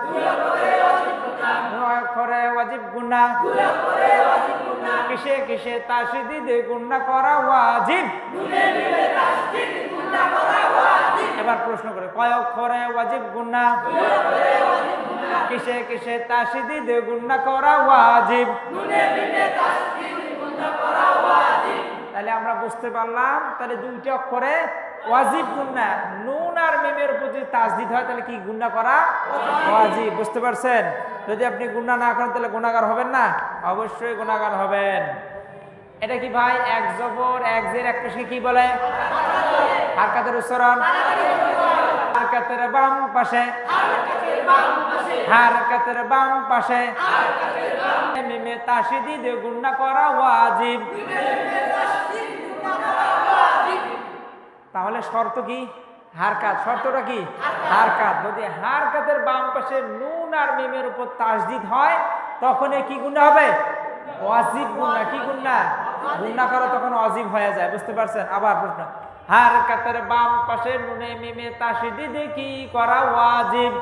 দুই অক্ষরে ওয়াজিব গুন্না কিসে কিসে গুন্না করা ওয়াজিব? এবার প্রশ্ন করে, কয় অক্ষরে ওয়াজিব গুন্না কিসে কিসে তাসদিদে গুন্না করা ওয়াজিব? তাহলে আমরা বুঝতে পারলাম, তাহলে দুইটি অক্ষরে ওয়াজিব গুন্না। নুন আর মিমের উপর যদি তাসদিদ হয়, তাহলে কি গুন্না করা? ওয়াজিব, বুঝতে পারছেন? যদি আপনি গুন্না না করেন, তাহলে গুণাগার হবেন না? অবশ্যই গুণাগার হবেন। এটা কি ভাই, এক জবর, এক জের, এক পেশকে কি বলে? হারকাতের উচ্চারণ? হারকাতের বাম পাশে। হারকাতের বাম পাশে। মিমে তাসদিদ, গুন্না করা ওয়াজিব। তাহলে শর্ত কি? হারকাত শর্তটা কি? হারকাত যদি হারকাতের বাম পাশে নুন আর মেমের উপর তাসদিদ হয় তখন কি গুণা হবে? অজীব গুণা কি গুণা গুণা করা তখন অজীব হয়ে যায়। বুঝতে পারছেন? আবার প্রশ্ন। হারকাতের বাম পাশে নুনে মিমে তাসদিদ কি করা ওয়াজিব?